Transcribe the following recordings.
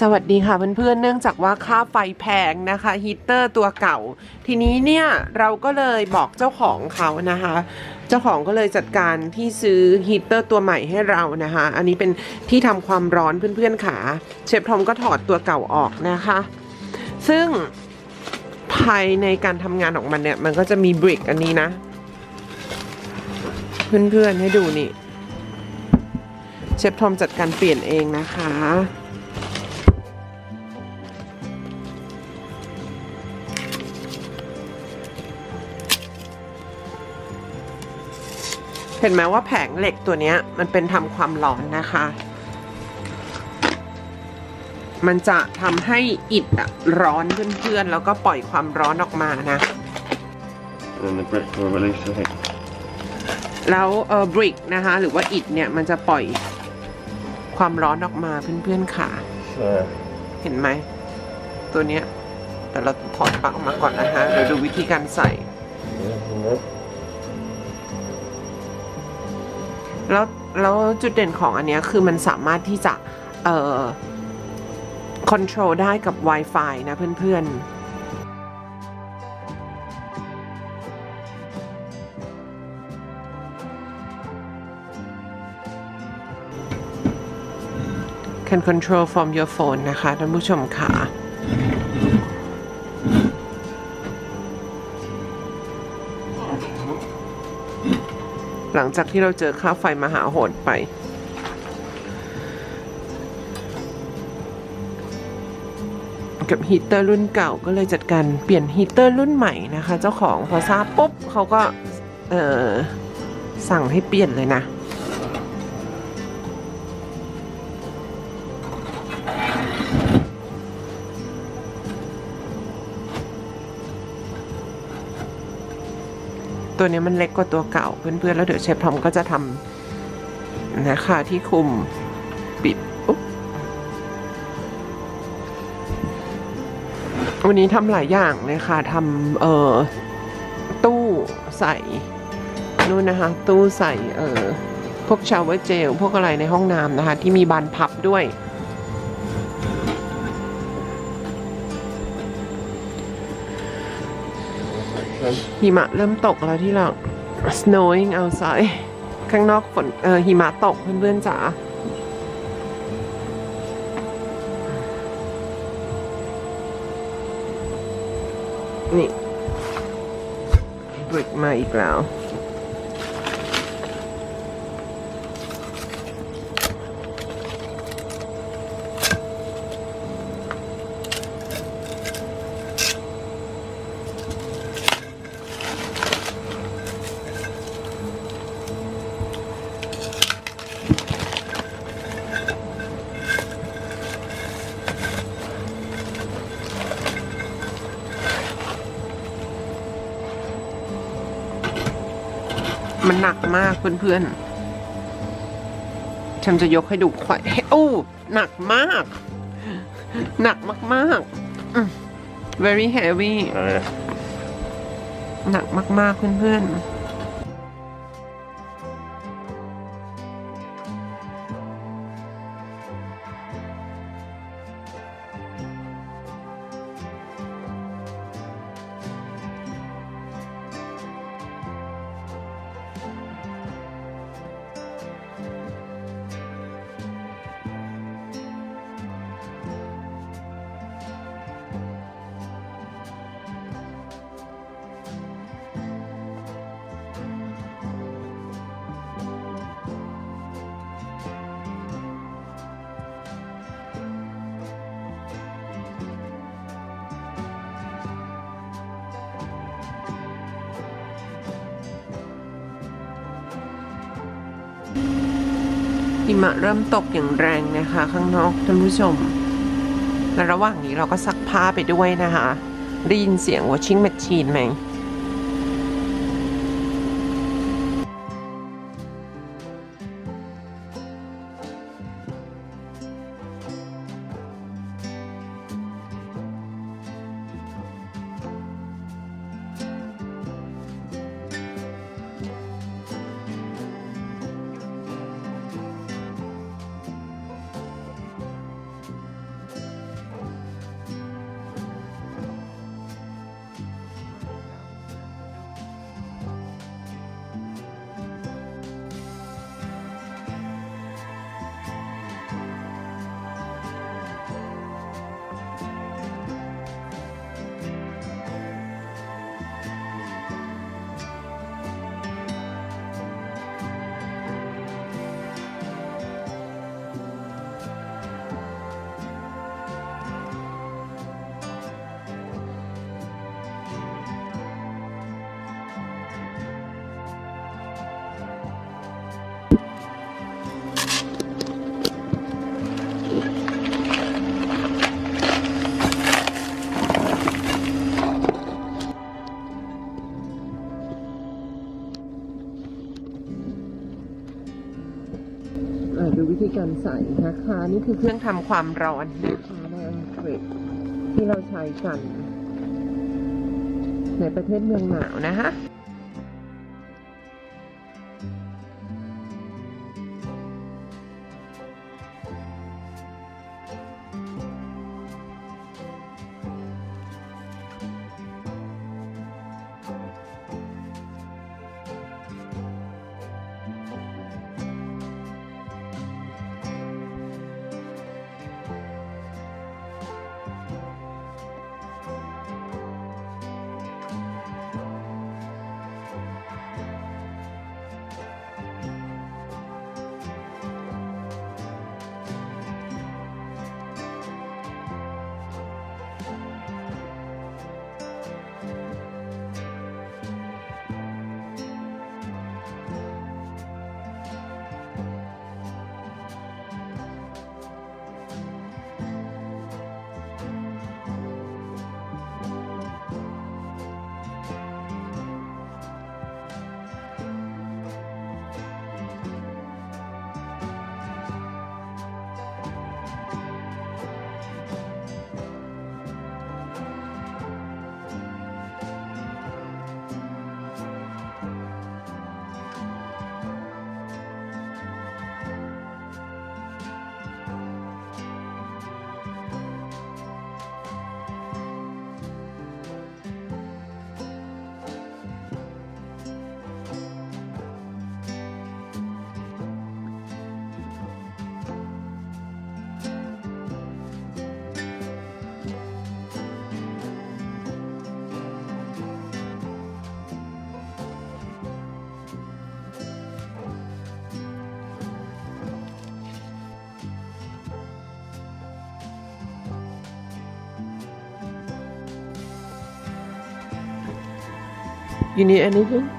สวัสดีค่ะเพื่อนๆ เนื่องจากว่าค่าไฟแพงนะคะฮีเตอร์ตัวเก่า ทีนี้เนี่ยเราก็เลยบอกเจ้าของเขานะคะ เจ้าของก็เลยจัดการที่ซื้อฮีเตอร์ตัวใหม่ให้เรานะคะ อันนี้เป็นที่ทำความร้อนเพื่อนๆขาเชฟทอมก็ถอดตัวเก่าออกนะคะ ซึ่งภายในการทำงานของมันเนี่ย มันก็จะมีบริกอันนี้นะ เพื่อนๆให้ดูนี่เชฟทอมจัดการเปลี่ยนเองนะคะ เห็นไหมว่าแผงเหล็กตัวเนี้ยมันเป็นทำความร้อนนะคะ มันจะทำให้อิฐอะร้อนเพื่อนๆแล้วก็ปล่อยความร้อนออกมานะ And then the brick will release the heat. แล้วเออบริกนะคะ หรือว่าอิฐเนี่ยมันจะปล่อยความร้อนออกมาเพื่อนๆค่ะ So, เห็นไหม ตัวเนี้ยแต่เราถอดปลั๊กออกมาก่อนนะคะเดี๋ยวดูวิธีการใส่ แล้วแล้วจุดเด่นของอันเนี้ยคือมันสามารถที่จะเอ่อ control ได้กับ Wi-Fi นะเพื่อนๆ can control from your phone นะคะท่านผู้ชมค่ะ หลังจากที่เราเจอค่าไฟมหาโหดไป กับฮีตเตอร์รุ่นเก่าก็เลยจัดการเปลี่ยนฮีตเตอร์รุ่นใหม่นะคะ เจ้าของพอทราบปุ๊บเขาก็ เออสั่งให้เปลี่ยนเลยนะ ตัวนี้มันเล็กกว่าตัวเก่าเพื่อนๆ แล้วเดี๋ยวเชฟทอมก็จะทำนะคะที่คุมปิดวันนี้ทำหลายอย่างเลยค่ะทำเอ่อตู้ใส่นู่นนะคะ ตู้ใส่เอ่อพวกชาวเวอร์เจลพวกอะไรในห้องน้ำนะคะ ที่มีบานพับด้วย หิมะเริ่มตกแล้วที่เรา snowing outside ข้างนอกฝนเออหิมะตกเพื่อนๆจ๋านี่บริกมาอีกแล้ว มันหนักมากเพื่อนๆฉันจะยกให้ดูควายโอ้หนักมาก หนักมากๆอืม very heavy oh yeah. หนักมากๆเพื่อนๆ หิมะเริ่มตกอย่างแรงนะคะ ข้างนอกท่านผู้ชม และระหว่างนี้เราก็ซักผ้าไปด้วยนะคะ ได้ยินเสียงวอชิ่งแมชชีนไหม ดูวิธีการใส่นะคะนี่คือเครื่องทำความร้อนนะคะในอังกฤษที่เราใช้กัน ในประเทศเมืองหนาวนะคะ You need anything?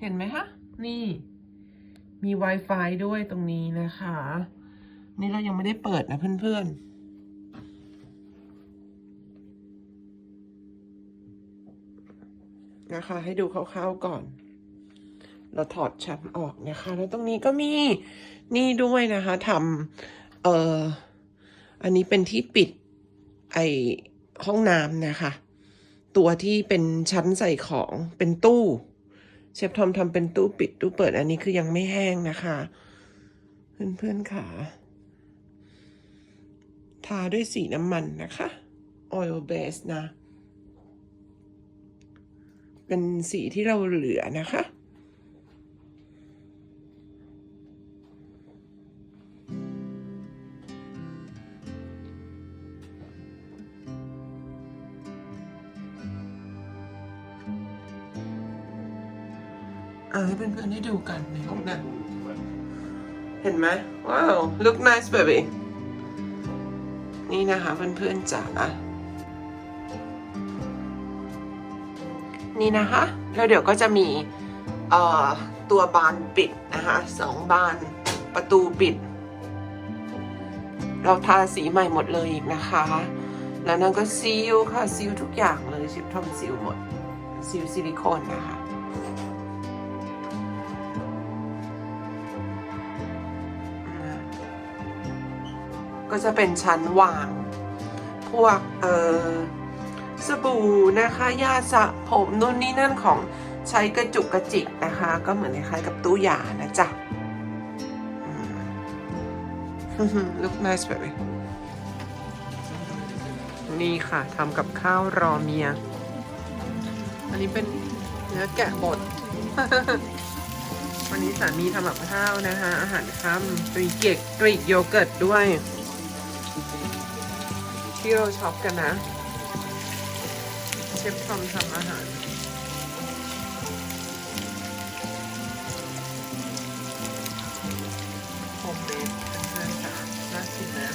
เห็นไหมคะ นี่มี Wi-Fi ด้วยตรงนี้นะคะ นี่เรายังไม่ได้เปิดนะเพื่อนๆนะคะให้ดูคร่าวๆก่อน เราถอดชั้นออกนะคะ แล้วตรงนี้ก็มีนี่ด้วยนะคะทำเอ่ออันนี้เป็นที่ปิดไอห้องน้ำนะคะ ตัวที่เป็นชั้นใส่ของเป็นตู้ เชฟทอมทำเป็นตู้ปิดตู้เปิดอันนี้คือยังไม่แห้งนะคะ เพื่อนๆค่ะ ทาด้วยสีน้ำมันนะคะ oil base นะ เป็นสีที่เราเหลือนะคะาให้เพื่อนๆได้ดูกันในห้องน้ำเห็นไหมว้าว look nice baby นี่นะคะเพื่อนๆจ๋านี่นะคะ แล้วเดี๋ยวก็จะมีตัวบานปิดนะคะสองบานประตูปิด เราทาสีใหม่หมดเลยอีกนะคะ แล้วนั่นก็ซีลค่ะซีลทุกอย่างเลยชิปทำซีลหมดซีลซิลิโคนนะคะ ก็จะเป็นชั้นวาง พวกเออสบู่นะคะยาสระผมนู่นนี่นั่นของใช้กระจุกกระจิกนะคะ ก็เหมือนคล้ายๆกับตู้ยานะจ๊ะ look nice baby นี่ค่ะทำกับข้าวรอเมีย อันนี้เป็นเนื้อแกะบด วันนี้สามีทำกับข้าวนะคะ อาหารค่ำมีเกล็ดกรีกโยเกิร์ตด้วย ที่เราช็อปกันนะ เชฟทอมทำอาหารโฮมเมดเพื่อนๆค่ะน่ากินนะ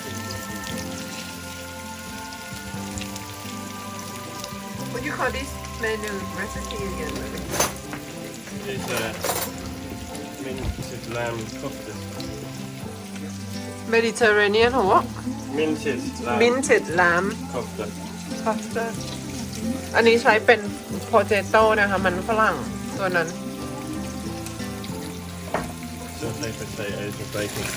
What do you call this menu recipe again? It's uh, minted lamb cocktail. Mediterranean หรอ Minted lamb Minted lamb cocktail. pasta อันนี้ใช้เป็น potato นะคะ มันฝรั่งตัวนั้น So baked potatoes with bacon.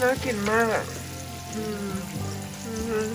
น่ากินมากอะ อืมอืม